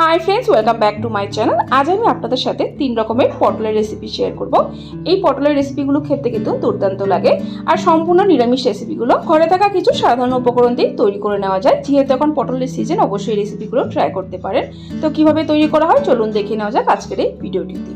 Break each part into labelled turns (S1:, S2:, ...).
S1: Hi friends welcome back to my channel আজ আমি আপনাদের সাথে তিন রকমের পটলের রেসিপি শেয়ার করব। এই পটলের রেসিপিগুলো খেতে কিন্তু দুর্দান্ত লাগে। আর সম্পূর্ণ নিরামিষ রেসিপিগুলো ঘরে থাকা কিছু সাধারণ উপকরণ দিয়ে তৈরি করে নেওয়া যায়। যেহেতু এখন পটলের সিজন অবশ্যই রেসিপিগুলো ট্রাই করতে পারেন। তো কীভাবে তৈরি করা হয়, চলুন দেখে নেওয়া যাক আজকের এই ভিডিওটিতে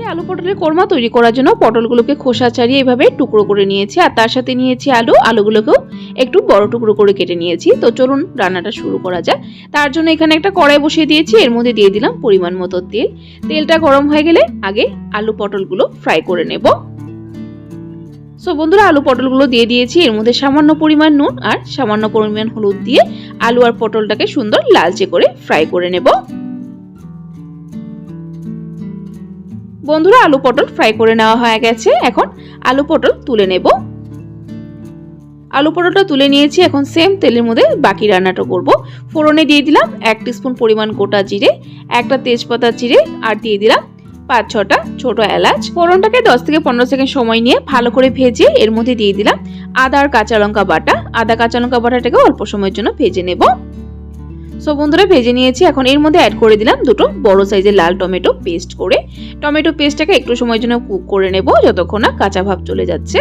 S1: এই আলু পটলের কোরমা তৈরি করার জন্য পটলগুলোকে খোসা ছাড়িয়ে এভাবে টুকরো করে নিয়েছি। আর তার সাথে নিয়েছি আলু। আলুগুলোকেও একটু বড় টুকরো করে কেটে নিয়েছি। তো চলুন রান্নাটা শুরু করা যাক। তার জন্য এখানে একটা কড়াই বসিয়ে দিয়েছি। এর মধ্যে দিয়ে দিলাম পরিমাণ মতো তেল। তেলটা গরম হয়ে গেলে আগে আলু পটলগুলো ফ্রাই করে নেব। সো বন্ধুরা, আলু পটলগুলো দিয়ে দিয়েছি। এর মধ্যে সামান্য পরিমাণ নুন আর সামান্য পরিমাণ হলুদ দিয়ে আলু আর পটলটাকে সুন্দর লালচে করে ফ্রাই করে নেব। বন্ধুরা, আলু পটল ফ্রাই করে নেওয়া হয়ে গেছে। এখন আলু পটল তুলে নেব। আলু পটলটা তুলে নিয়েছি, এখন সেম তেলের মধ্যে বাকি রান্নাটা করব। ফোড়নে দিয়ে দিলাম এক স্পুন পরিমাণ গোটা জিরে, একটা তেজপাতা জিরে, আর দিয়ে দিলাম পাঁচ ছটা ছোট এলাচ। ফোড়নটাকে দশ থেকে পনেরো সেকেন্ড সময় নিয়ে ভালো করে ভেজে এর মধ্যে দিয়ে দিলাম আদা আর কাঁচা লঙ্কা বাটা। আদা, কাঁচা লঙ্কা বাটাটাকে অল্প সময়ের জন্য ভেজে নেব। সো বন্ধুরা, ভেজে নিয়েছি। এখন এর মধ্যে অ্যাড করে দিলাম দুটো বড় সাইজের লাল টমেটো পেস্ট করে। টমেটো পেস্টটাকে একটু সময়ের জন্য কুক করে নেব যতক্ষণ না কাঁচা ভাব চলে যাচ্ছে।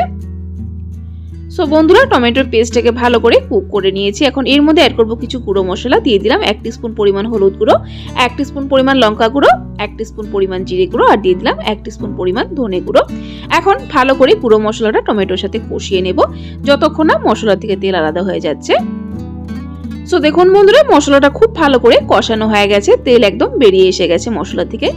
S1: সো বন্ধুরা টমেটোর পেস্টটাকে ভালো করে কুক করে নিয়েছি। এখন এর মধ্যে অ্যাড করব কিছু গুঁড়ো মশলা। দিয়ে দিলাম এক স্পুন পরিমাণ হলুদ গুঁড়ো, এক স্পুন পরিমাণ লঙ্কা গুঁড়ো, এক স্পুন পরিমাণ জিরে গুঁড়ো আর দিয়ে দিলাম এক স্পুন পরিমাণ ধনে গুঁড়ো। এখন ভালো করে গুঁড়ো মশলাটা টমেটোর সাথে কষিয়ে নেব। যতক্ষণ না মশলা থেকে তেল আলাদা হয়ে যাচ্ছে। সো দেখুন বন্ধুরা, মশলাটা খুব ভালো করে কষানো হয়ে গেছে। তেল একদম বেরিয়ে এসে গেছে মশলা থেকে।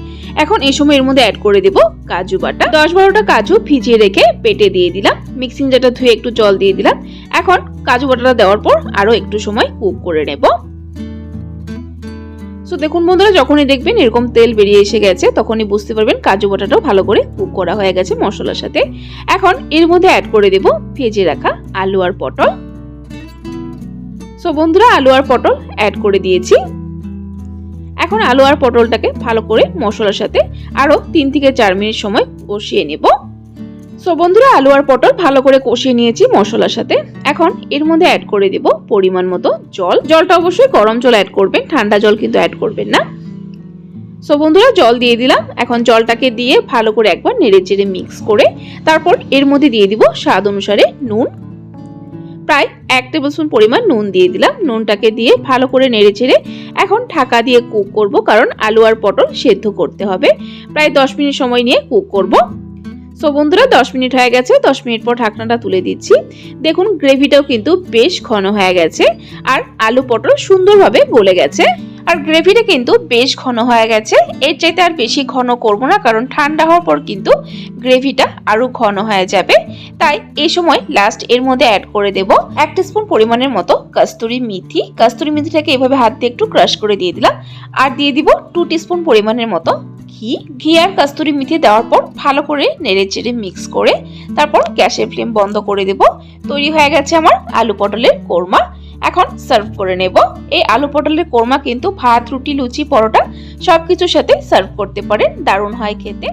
S1: এখন এই সময় এর মধ্যে অ্যাড করে দেব কাজু বাটা। দশ বারোটা কাজু ভিজিয়ে রেখে পেটে দিয়ে দিলাম। মিক্সিং জারটা ধুয়ে একটু জল দিয়ে দিলাম। এখন কাজু বাটাটা দেওয়ার পর আরও একটু সময় কুক করে নেব। সো দেখুন বন্ধুরা, যখনই দেখবেন এরকম তেল বেরিয়ে এসে গেছে, তখনই বুঝতে পারবেন কাজু বাটাটাও ভালো করে কুক করা হয়ে গেছে মশলার সাথে। এখন এর মধ্যে অ্যাড করে দেব ভেজে রাখা আলু আর পটল। সো বন্ধুরা, আলু আর পটল অ্যাড করে দিয়েছি। এখন আলু আর পটলটাকে ভালো করে মশলার সাথে আরও তিন থেকে চার মিনিট সময় কষিয়ে নেব। সো বন্ধুরা, আলু আর পটল ভালো করে কষিয়ে নিয়েছি মশলার সাথে। এখন এর মধ্যে অ্যাড করে দেব পরিমাণ মতো জল। জলটা অবশ্যই গরম জল অ্যাড করবেন, ঠান্ডা জল কিন্তু অ্যাড করবেন না। সো বন্ধুরা, জল দিয়ে দিলাম। এখন জলটাকে দিয়ে ভালো করে একবার নেড়ে চেড়ে মিক্স করে তারপর এর মধ্যে দিয়ে দিব স্বাদ অনুসারে নুন প্রায় এক টেবিল স্পুন পরিমাণ নুন দিয়ে দিলাম। নুনটাকে দিয়ে ভালো করে নেড়ে চেড়ে এখন ঢাকা দিয়ে কুক করব, কারণ আলু আর পটল সেদ্ধ করতে হবে। প্রায় দশ মিনিট সময় নিয়ে কুক করব। সো বন্ধুরা, দশ মিনিট হয়ে গেছে। দশ মিনিট পর ঢাকনাটা তুলে দিচ্ছি। দেখুন, গ্রেভিটাও কিন্তু বেশ ঘন হয়ে গেছে, আর আলু পটল সুন্দরভাবে গলে গেছে। আর গ্রেভিটা কিন্তু বেশ ঘন হয়ে গেছে। এর চাইতে আর বেশি ঘন করব না, কারণ ঠান্ডা হওয়ার পর কিন্তু গ্রেভিটা আরও ঘন হয়ে যাবে। তাই এই সময় লাস্ট এর মধ্যে অ্যাড করে দেব এক স্পুন পরিমাণের মতো কাস্তুরি মেথি। কাস্তুরি মেথিটাকে এভাবে হাত দিয়ে একটু ক্রাশ করে দিয়ে দিলাম। আর দিয়ে দিব টু স্পুন পরিমাণের মতো ঘি। ঘি আর কাস্তুরি মেথি দেওয়ার পর ভালো করে নেড়ে চেড়ে মিক্স করে তারপর গ্যাসের ফ্লেম বন্ধ করে দেব। তৈরি হয়ে গেছে আমার আলু পটলের কোরমা। এখন সার্ভ করে নেব। এই আলু পটলের কোরমা কিন্তু ভাত, রুটি, লুচি, পরোটা সবকিছুর সাথে সার্ভ করতে পারেন। দারুণ হয় খেতে।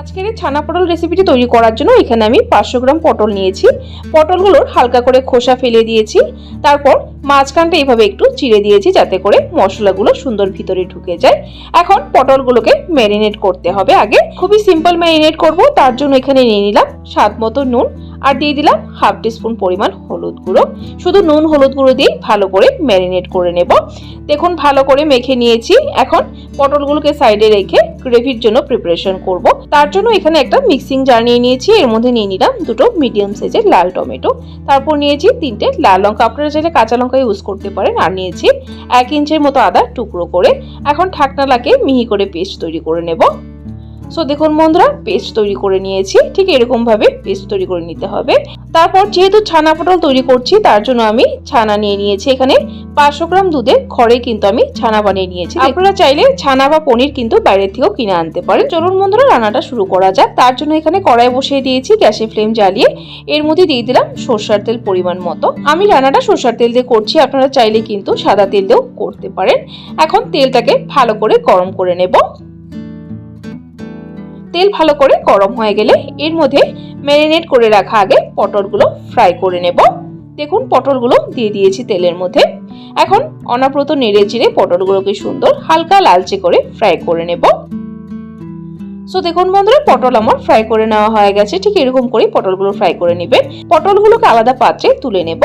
S1: আজকের এই ছানা পটল রেসিপিটি তৈরি করার জন্য এখানে আমি পাঁচশো গ্রাম পটল নিয়েছি। পটলগুলোর হালকা করে খোসা ফেলে দিয়েছি। তারপর মাঝখানটা এইভাবে একটু চিড়ে দিয়েছি যাতে করে মশলাগুলো সুন্দর ভিতরে ঢুকে যায়। এখন পটলগুলোকে ম্যারিনেট করতে হবে আগে। খুবই সিম্পল ম্যারিনেট করব, তার জন্য এখানে নিয়ে নিলাম স্বাদ মতো নুন। আর দিয়ে দিলাম হাফ টিস্পুন পরিমাণ হলুদ গুঁড়ো। শুধু নুন হলুদ গুঁড়ো দিয়ে ভালো করে ম্যারিনেট করে নেব। দেখুন, ভালো করে মেখে নিয়েছি। এখন পটলগুলোকে সাইডে রেখে গ্রেভির জন্য প্রিপারেশন করব। তার জন্য এখানে একটা মিক্সিং জার নিয়ে নিয়েছি। এর মধ্যে নিয়ে নিলাম দুটো মিডিয়াম সাইজের লাল টমেটো। তারপর নিয়েছি তিনটে লাল লঙ্কা। আপনারা চাইলে কাঁচা লঙ্কা ইউজ করতে পারেন। আর নিয়েছি এক ইঞ্চের মতো আদা টুকরো করে। এখন ঠাকনা লাগিয়ে মিহি করে পেস্ট তৈরি করে নেব। সো দেখুন বন্ধুরা পেস্ট তৈরি করে নিয়েছি। ঠিক এরকম ভাবে পেস্ট তৈরি করে নিতে হবে। তারপর যেহেতু ছানা পটল তৈরি করছি তার জন্য আমি ছানা নিয়ে নিয়েছি। এখানে পাঁচশো গ্রাম দুধে ঘরে কিন্তু আমি ছানা বানিয়ে নিয়েছি। আপনারা চাইলে ছানা বা পনির কিন্তু বাইরে থেকেও কিনে আনতে পারেন। চলুন বন্ধুরা রান্নাটা শুরু করা যাক। তার জন্য এখানে কড়াই বসিয়ে দিয়েছি গ্যাসে ফ্লেম জ্বালিয়ে। এর মধ্যে দিয়ে দিলাম সর্ষার তেল পরিমাণ মতো। আমি রান্নাটা সর্ষার তেল দিয়ে করছি। আপনারা চাইলে কিন্তু সাদা তেল দিয়েও করতে পারেন। এখন তেলটাকে ভালো করে গরম করে নেব। তেল ভালো করে গরম হয়ে গেলে এর মধ্যে ম্যারিনেট করে রাখা আগে পটলগুলো ফ্রাই করে নেব। দেখুন, পটলগুলো দিয়ে দিয়েছি তেলের মধ্যে। এখন অনাপ্রত নেড়ে চিড়ে পটলগুলোকে সুন্দর হালকা লালচে করে ফ্রাই করে নেব। সো দেখুন বন্ধুরা, পটল আমার ফ্রাই করে নেওয়া হয়ে গেছে। ঠিক এরকম করে পটলগুলো ফ্রাই করে নেবেন। পটলগুলোকে আলাদা পাত্রে তুলে নেব।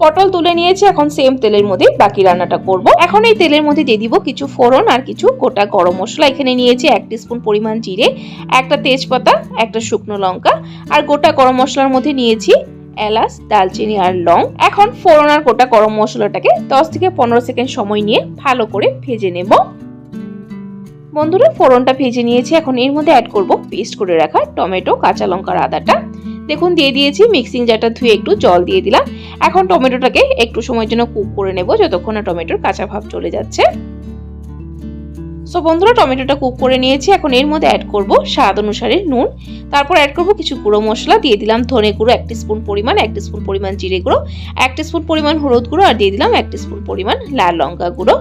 S1: পটল তুলে নিয়েছি, এখন সেম তেলের মধ্যে বাকি রান্নাটা করব। এখন এই তেলের মধ্যে দিয়ে দিব কিছু ফোড়ন আর কিছু গোটা গরম মশলা। এখানে নিয়েছি এক স্পুন পরিমাণ জিরে, একটা তেজপাতা, একটা শুকনো লঙ্কা আর গোটা গরম মশলার মধ্যে নিয়েছি এলাচ দালচিনি আর লং। এখন ফোড়ন আর গোটা গরম মশলাটাকে দশ থেকে পনেরো সেকেন্ড সময় নিয়ে ভালো করে ভেজে নেব। বন্ধুরা, ফোড়নটা ভেজে নিয়েছি, এখন এর মধ্যে অ্যাড করব পেস্ট করে রাখা টমেটো, কাঁচা লঙ্কার আদাটা। দেখুন, দিয়ে দিয়েছি মিক্সিং জারটা ধুয়ে একটু জল দিয়ে দিলাম। এখন টমেটোটাকে একটু সময়ের জন্য কুক করে নেব, যতক্ষণ না টমেটোর কাঁচা ভাব চলে যাচ্ছে। সো বন্ধুরা, টমেটোটা কুক করে নিয়েছি। এখন এর মধ্যে অ্যাড করব স্বাদ অনুসারে নুন। তারপর অ্যাড করব কিছু গুঁড়ো মশলা। দিয়ে দিলাম ধনে গুঁড়ো এক স্পুন পরিমাণ, এক স্পুন পরিমাণ জিরে গুঁড়ো, এক স্পুন পরিমাণ হলুদ গুঁড়ো আর দিয়ে দিলাম এক স্পুন পরিমাণ লাল লঙ্কা গুঁড়ো।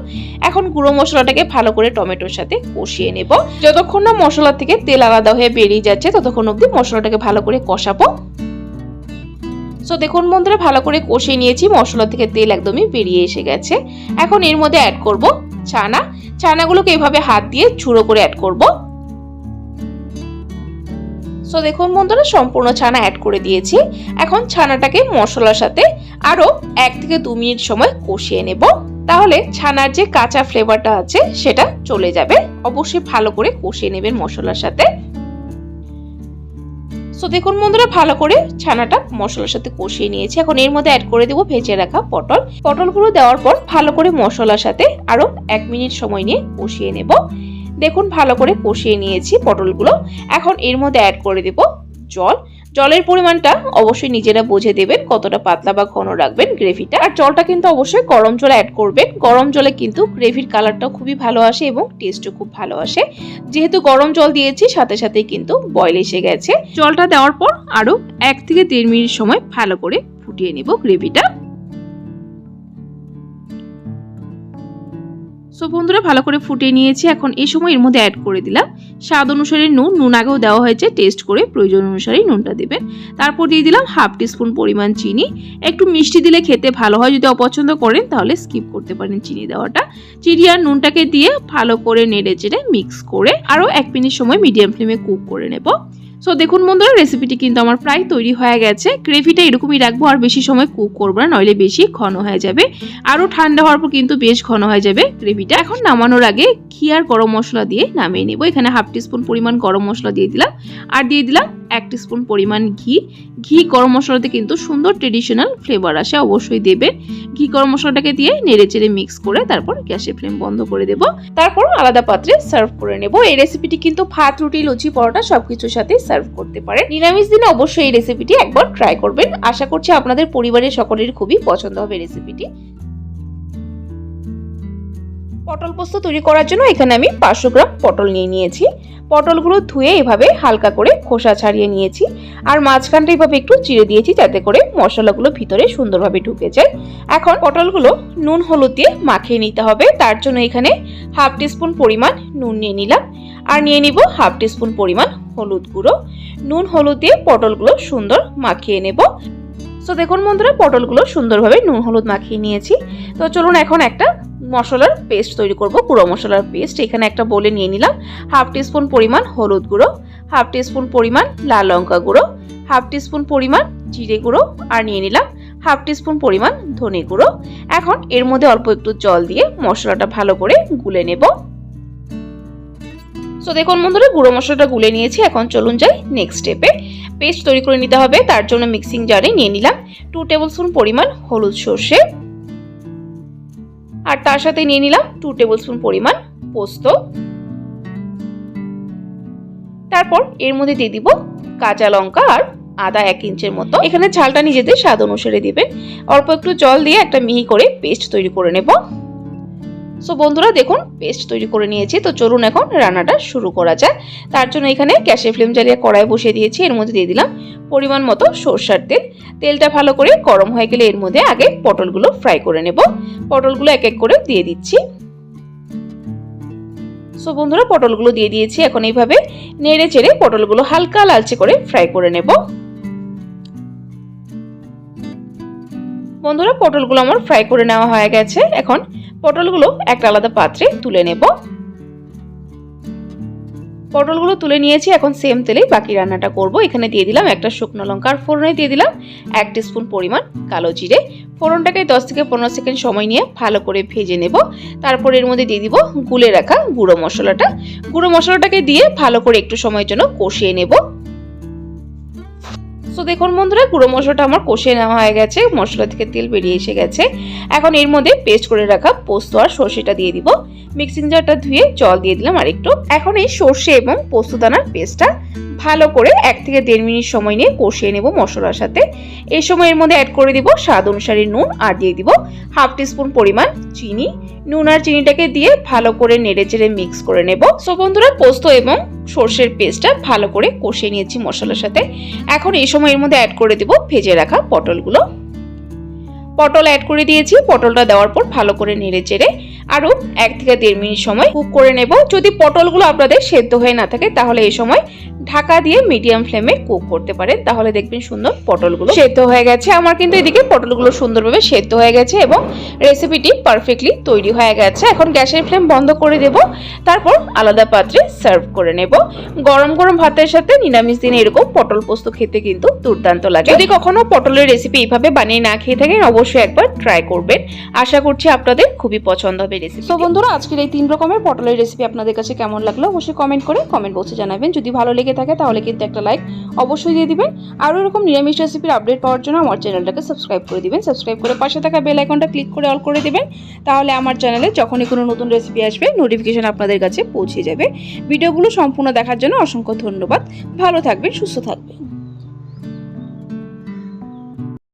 S1: এখন গুঁড়ো মশলাটাকে ভালো করে টমেটোর সাথে কষিয়ে নেব। যতক্ষণ না মশলা থেকে তেল আলাদা হয়ে বেরিয়ে যাচ্ছে, ততক্ষণ অবধি মশলাটাকে ভালো করে কষাবো। সো দেখুন বন্ধুরা, ভালো করে কষিয়ে নিয়েছি। মশলা থেকে তেল একদমই বেরিয়ে এসে গেছে। এখন এর মধ্যে অ্যাড করব চানা ছানাগুলোকে এভাবে হাত দিয়ে চুড়ো করে অ্যাড করব। সো দেখুন বন্ধুরা, সম্পূর্ণ ছানা অ্যাড করে দিয়েছি। এখন ছানাটাকে মশলার সাথে আরও এক থেকে দু মিনিট সময় কষিয়ে নেব। তাহলে ছানার যে কাঁচা ফ্লেভারটা আছে, সেটা চলে যাবে। অবশ্যই ভালো করে কষিয়ে নেবেন মশলার সাথে। সো দেখুন বন্ধুরা, ভালো করে ছানাটা মশলার সাথে কষিয়ে নিয়েছি। এখন এর মধ্যে অ্যাড করে দেবো ভেজে রাখা পটল। পটলগুলো দেওয়ার পর ভালো করে মশলার সাথে আরও এক মিনিট সময় নিয়ে কষিয়ে নেব। দেখুন ভালো করে কষিয়ে নিয়েছি পটলগুলো। এখন এর মধ্যে অ্যাড করে দেব জল। জলের পরিমাণটা অবশ্যই নিজেরা বুঝে দেবেন, কতটা পাতলা বা ঘন রাখবেন গ্রেভিটা। আর জলটা কিন্তু অবশ্যই গরম জলে অ্যাড করবেন। গরম জলে কিন্তু গ্রেভির কালারটাও খুবই ভালো আসে এবং টেস্টও খুব ভালো আসে। যেহেতু গরম জল দিয়েছি, সাথে সাথে কিন্তু বয়েল এসে গেছে। জলটা দেওয়ার পর আরও এক থেকে দেড় মিনিট সময় ভালো করে ফুটিয়ে নেব গ্রেভিটা। সো বন্ধুরা, ভালো করে ফুটিয়ে নিয়েছি। এখন এই সময় এর মধ্যে অ্যাড করে দিলাম স্বাদ অনুসারে নুন নুন আগেও দেওয়া হয়েছে টেস্ট করে প্রয়োজন অনুসারেই নুনটা দেবেন। তারপর দিয়ে দিলাম হাফ টিস্পুন পরিমাণ চিনি। একটু মিষ্টি দিলে খেতে ভালো হয়, যদি অপছন্দ করেন তাহলে স্কিপ করতে পারেন চিনি দেওয়াটা। চিনি আর নুনটাকে দিয়ে ভালো করে নেড়ে চেড়ে মিক্স করে আরও এক মিনিট সময় মিডিয়াম ফ্লেমে কুক করে নেব। সো দেখুন বন্ধুরা রেসিপিটি কিন্তু আমার প্রায় তৈরি হয়ে গেছে। গ্রেভিটা এরকমই রাখব, আর বেশি সময় কুক করব না, নইলে বেশি ঘন হয়ে যাবে। আরও ঠান্ডা হওয়ার পর কিন্তু বেশ ঘন হয়ে যাবে গ্রেভিটা এখন নামানোর আগে ঘি আর গরম মশলা দিয়ে নামিয়ে নেব। এখানে হাফ টিস্পুন পরিমাণ গরম মশলা দিয়ে দিলাম। আর দিয়ে দিলাম এক টিস্পুন পরিমাণ ঘি। ঘি গরম মশলাতে কিন্তু সুন্দর ট্রেডিশনাল ফ্লেভার আসে, অবশ্যই দেবেন ঘি গরম মশলাটাকে দিয়ে নেড়ে চেড়ে মিক্স করে তারপর গ্যাসের ফ্লেম বন্ধ করে দেব। তারপর আলাদা পাত্রে সার্ভ করে নেব। এই রেসিপিটি কিন্তু ভাত, রুটি, লুচি, পরোটা সবকিছুর সাথে সার্ভ করতে পারে। নিরামিষ দিনে অবশ্যই এই রেসিপিটি একবার ট্রাই করবেন। আশা করছি আপনাদের পরিবারের সকলের খুবই পছন্দ হবে রেসিপিটি পটল পোস্ত তৈরি করার জন্য এখানে আমি পাঁচশো গ্রাম পটল নিয়ে নিয়েছি। পটলগুলো ধুয়ে এভাবে হালকা করে খোসা ছাড়িয়ে নিয়েছি। আর মাঝখানটা এভাবে একটু চিড়ে দিয়েছি যাতে করে মশলাগুলো ভিতরে সুন্দরভাবে ঢুকে যায়। এখন পটলগুলো নুন হলুদ দিয়ে মাখিয়ে নিতে হবে। তার জন্য এখানে হাফ টিস্পুন পরিমাণ নুন নিয়ে নিলাম। আর নিয়ে নিব হাফ টিস্পুন পরিমাণ হলুদ গুঁড়ো। নুন হলুদ দিয়ে পটলগুলো সুন্দর মাখিয়ে নেব। সো দেখুন বন্ধুরা, পটলগুলো সুন্দরভাবে নুন হলুদ মাখিয়ে নিয়েছি। তো চলুন এখন একটা মশলার পেস্ট তৈরি করব গুঁড়ো মশলার পেস্ট এখানে একটা বলে নিয়ে নিলাম। হাফ টিস্পুন পরিমাণ হলুদ গুঁড়ো হাফ টিস্পুন পরিমাণ লাল লঙ্কা গুঁড়ো হাফ টিস্পুন পরিমাণ জিরে গুঁড়ো, আর নিয়ে নিলাম হাফ টিস্পুন পরিমাণ ধনে গুঁড়ো। এখন এর মধ্যে অল্প একটু জল দিয়ে মশলাটা ভালো করে গুলে নেব। সো দেখুন বন্ধুরা, গুঁড়ো মশলাটা গুলে নিয়েছি। এখন চলুন যাই নেক্সট স্টেপে পেস্ট তৈরি করে নিতে হবে, তার জন্য মিক্সিং জারে নিয়ে নিলাম। টু টেবিল স্পুন পরিমাণ হলুদ সর্ষে। আর তার সাথে নিয়ে নিলাম টু টেবিল স্পুন পরিমাণ পোস্ত। তারপর এর মধ্যে দিয়ে দিব কাঁচা লঙ্কা আর আদা এক ইঞ্চের মতো। এখানে ঝালটা নিজেদের স্বাদ অনুসারে দিবেন। অল্প একটু জল দিয়ে একটা মিহি করে পেস্ট তৈরি করে নেব। সো বন্ধুরা, দেখুন পেস্ট তৈরি করে নিয়েছি। তো চলুন এখন রান্নাটা শুরু করা যায় তার জন্য এখানে গ্যাসের ফ্লেম জ্বালিয়ে কড়াই বসিয়ে দিয়েছি। এর মধ্যে দিয়ে দিলাম পরিমাণ মতো সর্ষার তেল। তেলটা ভালো করে গরম হয়ে গেলে এর মধ্যে আগে পটলগুলো ফ্রাই করে নেব। পটলগুলো এক এক করে দিয়ে দিচ্ছি। সো বন্ধুরা, পটলগুলো দিয়ে দিয়েছি। এখন এইভাবে নেড়ে চেড়ে পটলগুলো হালকা লালচে করে ফ্রাই করে নেব। বন্ধুরা, পটলগুলো আমার ফ্রাই করে নেওয়া হয়ে গেছে। এখন পটলগুলো একটা আলাদা পাত্রে তুলে নেব। পটলগুলো তুলে নিয়েছি, এখন সেম তেলে বাকি রান্নাটা করব। এখানে দিয়ে দিলাম একটা শুকনো লঙ্কা আর ফোড়নে দিয়ে দিলাম, এক স্পুন পরিমাণ কালো জিরে। ফোড়নটাকে দশ থেকে পনেরো সেকেন্ড সময় নিয়ে ভালো করে ভেজে নেব। তারপর এর মধ্যে দিয়ে দিব গুলে রাখা গুঁড়ো মশলাটা। গুঁড়ো মশলাটাকে দিয়ে ভালো করে একটু সময়ের জন্য কষিয়ে নেব। তো দেখুন বন্ধুরা, গুঁড়ো মশলাটা আমার কষিয়ে নেওয়া হয়ে গেছে, মশলা থেকে তেল বেরিয়ে এসে গেছে। এখন এর মধ্যে পেস্ট করে রাখা পোস্ত আর সর্ষেটা দিয়ে দিব। মিক্সিং জারটা ধুয়ে জল দিয়ে দিলাম আর একটু এখন এই সর্ষে এবং পোস্ত দানার পেস্টটা ভালো করে এক থেকে দেড় মিনিট সময় নিয়ে কষিয়ে নেব মশলার সাথে। এই সময় এর মধ্যে অ্যাড করে দিব স্বাদ অনুসারে নুন আর দিয়ে দিব হাফ টিস্পুন পরিমাণ চিনি। নুন আর চিনিটাকে দিয়ে ভালো করে নেড়ে চেড়ে মিক্স করে নেব। সো বন্ধুরা, পোস্ত এবং সর্ষের পেস্টটা ভালো করে কষিয়ে নিয়েছি মশলার সাথে। এখন এই সময় এর মধ্যে অ্যাড করে দিব ভেজে রাখা পটলগুলো। পটল অ্যাড করে দিয়েছি, পটলটা দেওয়ার পর ভালো করে নেড়ে চেড়ে আরও এক থেকে দেড় মিনিট সময় কুক করে নেব। যদি পটলগুলো আপনাদের সেদ্ধ হয়ে না থাকে, তাহলে এই সময় ঢাকা দিয়ে মিডিয়াম ফ্লেমে কুক করতে পারেন। তাহলে দেখবেন সুন্দর পটলগুলো সেদ্ধ হয়ে গেছে। আমার কিন্তু এদিকে পটলগুলো সুন্দরভাবে সেদ্ধ হয়ে গেছে এবং রেসিপিটি পারফেক্টলি তৈরি হয়ে গেছে। এখন গ্যাসের ফ্লেম বন্ধ করে দেব। তারপর আলাদা পাত্রে সার্ভ করে নেব। গরম গরম ভাতের সাথে নিরামিষ দিনে এরকম পটল পোস্ত খেতে কিন্তু দুর্দান্ত লাগে। যদি কখনো পটলের রেসিপি এইভাবে বানিয়ে না খেয়ে থাকেন, অবশ্যই একবার ট্রাই করবেন। আশা করছি আপনাদের খুবই পছন্দ হবে রেসিপি তো বন্ধুরা, আজকের এই তিন রকমের পটলের রেসিপি আপনাদের কাছে কেমন লাগল অবশ্যই কমেন্ট করে কমেন্ট বক্সে জানাবেন। যদি ভালো লেগে থাকে, তাহলে কিন্তু একটা লাইক অবশ্যই দিয়ে দিবেন। আরও এরকম নিরামিষ রেসিপির আপডেট পাওয়ার জন্য আমার চ্যানেলটাকে সাবস্ক্রাইব করে দিবেন। সাবস্ক্রাইব করে পাশে থাকা বেল আইকনটা ক্লিক করে অল করে দেবেন। তাহলে আমার চ্যানেলে যখনই কোনো নতুন রেসিপি আসবে নোটিফিকেশান আপনাদের কাছে পৌঁছে যাবে। ভিডিওগুলো সম্পূর্ণ দেখার জন্য অসংখ্য ধন্যবাদ। ভালো থাকবেন, সুস্থ থাকবেন।